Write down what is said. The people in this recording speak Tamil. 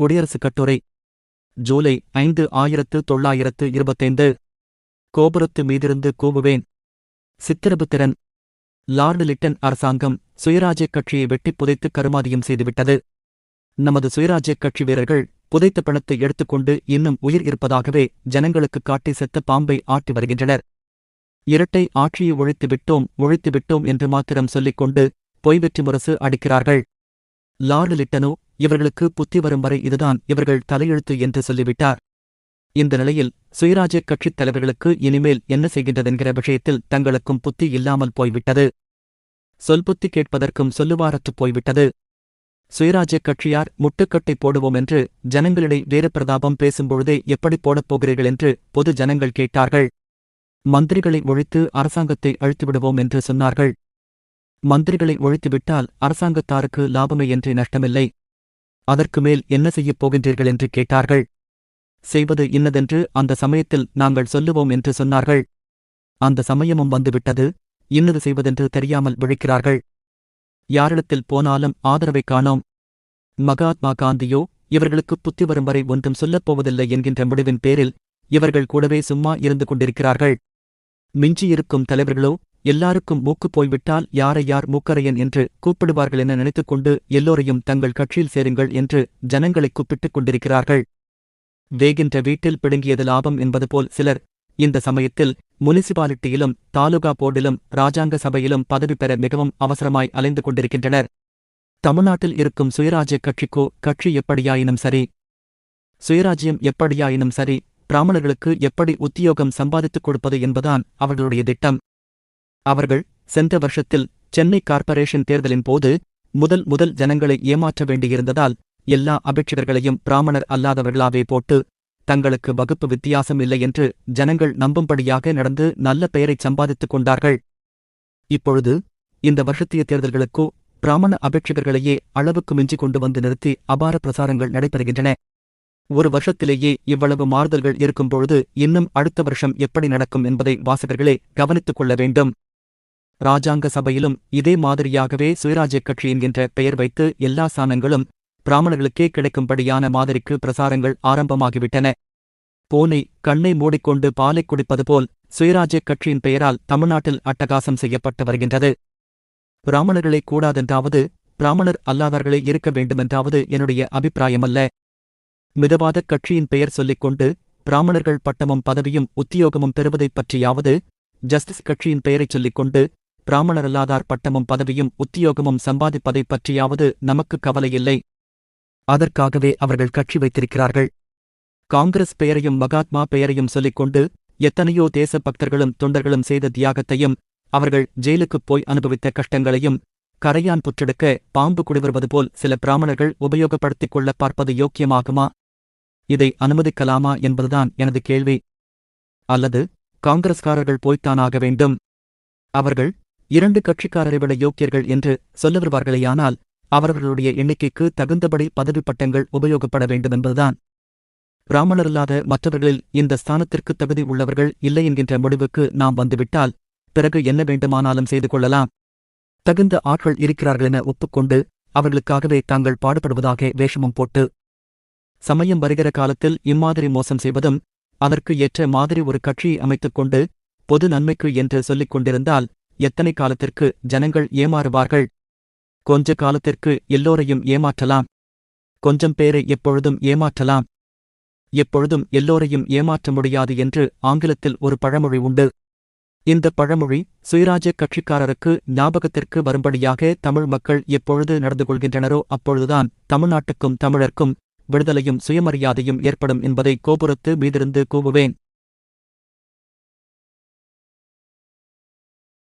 குடியரசுக் கட்டுரை. ஜூலை ஐந்து ஆயிரத்து தொள்ளாயிரத்து இருபத்தைந்து. கோபுரத்து மீதிருந்து கூவுவேன். சித்திரபுத்திரன். லார்டு லிட்டன் அரசாங்கம் சுயராஜ்யக் கட்சியை வெட்டிப் புதைத்து கருமாதியம் செய்துவிட்டது. நமது சுயராஜ்யக் கட்சி வீரர்கள் புதைத்த பணத்தை எடுத்துக்கொண்டு இன்னும் உயிர் இருப்பதாகவே ஜனங்களுக்கு காட்டி செத்த பாம்பை ஆட்டி வருகின்றனர். இரட்டை ஆட்சியை ஒழித்து விட்டோம் ஒழித்து விட்டோம் என்று மாத்திரம் சொல்லிக் கொண்டு பொய் வெற்றி முரசு அடிக்கிறார்கள். லார்டு லிட்டனோ இவர்களுக்கு புத்தி வரும் வரை இதுதான் இவர்கள் தலையெழுத்து என்று சொல்லிவிட்டார். இந்த நிலையில் சுயராஜ்ய கட்சித் தலைவர்களுக்கு இனிமேல் என்ன செய்கின்றதென்கிற விஷயத்தில் தங்களுக்கும் புத்தி இல்லாமல் போய்விட்டது. சொல் புத்தி கேட்பதற்கும் சொல்லுவாரற்றுப் போய்விட்டது. சுயராஜ்ய கட்சியார் முட்டுக்கட்டை போடுவோம் என்று ஜனங்களிடை வீரப்பிரதாபம் பேசும்பொழுதே எப்படி போடப் போகிறீர்கள் என்று பொது ஜனங்கள் கேட்டார்கள். மந்திரிகளை ஒழித்து அரசாங்கத்தை அழித்துவிடுவோம் என்று சொன்னார்கள். மந்திரிகளை ஒழித்துவிட்டால் அரசாங்கத்தாருக்கு லாபமே என்று நஷ்டமில்லை. அதற்கு மேல் என்ன செய்யப் போகின்றீர்கள் என்று கேட்டார்கள். செய்வது இன்னதென்று அந்த சமயத்தில் நாங்கள் சொல்லுவோம் என்று சொன்னார்கள். அந்த சமயமும் வந்துவிட்டது. இன்னது செய்வதென்று தெரியாமல் விழிக்கிறார்கள். யாரிடத்தில் போனாலும் ஆதரவை காணோம். மகாத்மா காந்தியோ இவர்களுக்கு புத்தி வரும் வரை ஒன்றும் சொல்லப் போவதில்லை என்கின்ற முடிவின் பேரில் இவர்கள் கூடவே சும்மா இருந்து கொண்டிருக்கிறார்கள். மிஞ்சியிருக்கும் தலைவர்களோ எல்லாருக்கும் மூக்கு போய்விட்டால் யாரை யார் மூக்கரையன் என்று கூப்பிடுவார்கள் என நினைத்துக்கொண்டு எல்லோரையும் தங்கள் கட்சியில் சேருங்கள் என்று ஜனங்களை கூப்பிட்டுக் கொண்டிருக்கிறார்கள். வேகின்ற வீட்டில் பிடுங்கியது லாபம் என்பது போல் சிலர் இந்த சமயத்தில் முனிசிபாலிட்டியிலும் தாலுகா போர்டிலும் ராஜாங்க சபையிலும் பதவி பெற மிகவும் அவசரமாய் அலைந்து கொண்டிருக்கின்றனர். தமிழ்நாட்டில் இருக்கும் சுயராஜ்ய கட்சிக்கோ கட்சி எப்படியாயினும் சரி. சுயராஜ்யம் எப்படியாயினும் சரி. பிராமணர்களுக்கு எப்படி உத்தியோகம் சம்பாதித்துக் கொடுப்பது என்பதான் அவர்களுடைய திட்டம். அவர்கள் சென்ற வருஷத்தில் சென்னை கார்ப்பரேஷன் தேர்தலின் போது முதல் முதல் ஜனங்களை ஏமாற்ற வேண்டியிருந்ததால் எல்லா அபேட்சகர்களையும் பிராமணர் அல்லாதவர்களாவே போட்டு தங்களுக்கு வகுப்பு வித்தியாசம் இல்லை என்று ஜனங்கள் நம்பும்படியாக நடந்து நல்ல பெயரைச் சம்பாதித்துக் கொண்டார்கள். இப்பொழுது இந்த வருஷத்திய தேர்தல்களுக்கோ பிராமண அபேட்சகர்களையே அளவுக்கு மிஞ்சி கொண்டு வந்து நிறுத்தி அபார பிரசாரங்கள் நடைபெறுகின்றன. ஒரு வருஷத்திலேயே இவ்வளவு மாறுதல்கள் இருக்கும்பொழுது இன்னும் அடுத்த வருஷம் எப்படி நடக்கும் என்பதை வாசகர்களே கவனித்துக் கொள்ள வேண்டும். ராஜாங்க சபையிலும் இதே மாதிரியாகவே சுயராஜ்ய கட்சி என்கின்ற பெயர் வைத்து எல்லா சாணங்களும் பிராமணர்களுக்கே கிடைக்கும்படியான மாதிரிக்கு பிரசாரங்கள் ஆரம்பமாகிவிட்டன. போனை கண்ணை மூடிக்கொண்டு பாலைக் குடிப்பது போல் சுயராஜ்யக் கட்சியின் பெயரால் தமிழ்நாட்டில் அட்டகாசம் செய்யப்பட்டு வருகின்றது. பிராமணர்களே கூடாதென்றாவது பிராமணர் அல்லாதவர்களே இருக்க வேண்டுமென்றாவது என்னுடைய அபிப்பிராயமல்ல. மிதவாதக் கட்சியின் பெயர் சொல்லிக் கொண்டு பிராமணர்கள் பட்டமும் பதவியும் உத்தியோகமும் பெறுவதைப் பற்றியாவது ஜஸ்டிஸ் கட்சியின் பெயரைச் சொல்லிக் கொண்டு பிராமணரல்லாதார் பட்டமும் பதவியும் உத்தியோகமும் சம்பாதிப்பதைப் பற்றியாவது நமக்கு கவலையில்லை. அதற்காகவே அவர்கள் கட்சி வைத்திருக்கிறார்கள். காங்கிரஸ் பெயரையும் மகாத்மா பெயரையும் சொல்லிக் கொண்டு எத்தனையோ தேச பக்தர்களும் தொண்டர்களும் செய்த தியாகத்தையும் அவர்கள் ஜெயிலுக்குப் போய் அனுபவித்த கஷ்டங்களையும் கரையான் புற்றெடுக்க பாம்பு குடிவருவது போல் சில பிராமணர்கள் உபயோகப்படுத்திக் கொள்ள பார்ப்பது யோக்கியமாகுமா? இதை அனுமதிக்கலாமா என்பதுதான் எனது கேள்வி. அல்லது காங்கிரஸ்காரர்கள் போய்த்தானாக வேண்டும். அவர்கள் இரண்டு கட்சிக்காரரை விட யோக்கியர்கள் என்று சொல்ல வருவார்களேயானால் அவரவர்களுடைய எண்ணிக்கைக்கு தகுந்தபடி பதவி பட்டங்கள் உபயோகப்பட வேண்டும் என்பதுதான் பிராமணரில்லாத மற்றவர்களில் இந்த ஸ்தானத்திற்கு தகுதி உள்ளவர்கள் இல்லை என்கின்ற முடிவுக்கு நாம் வந்துவிட்டால் பிறகு என்ன வேண்டுமானாலும் செய்து கொள்ளலாம். தகுந்த ஆட்கள் இருக்கிறார்கள் என ஒப்புக்கொண்டு அவர்களுக்காகவே தாங்கள் பாடுபடுவதாக வேஷமும் போட்டு சமயம் வருகிற காலத்தில் இம்மாதிரி மோசம் செய்வதும் அதற்கு ஏற்ற மாதிரி ஒரு கட்சியை அமைத்துக் கொண்டு பொது நன்மைக்கு என்று சொல்லிக் கொண்டிருந்தால் எத்தனை காலத்திற்கு ஜனங்கள் ஏமாறுவார்கள்? கொஞ்ச காலத்திற்கு எல்லோரையும் ஏமாற்றலாம். கொஞ்சம் பேரை எப்பொழுதும் ஏமாற்றலாம். எப்பொழுதும் எல்லோரையும் ஏமாற்ற முடியாது என்று ஆங்கிலத்தில் ஒரு பழமொழி உண்டு. இந்த பழமொழி சுயராஜ்ய கட்சிக்காரருக்கு ஞாபகத்திற்கு வரும்படியாக தமிழ் மக்கள் எப்பொழுது நடந்து கொள்கின்றனரோ அப்பொழுதுதான் தமிழ்நாட்டுக்கும் தமிழர்க்கும் விடுதலையும் சுயமரியாதையும் ஏற்படும் என்பதை கோபுரத்து மீதிருந்து கூவுவேன்.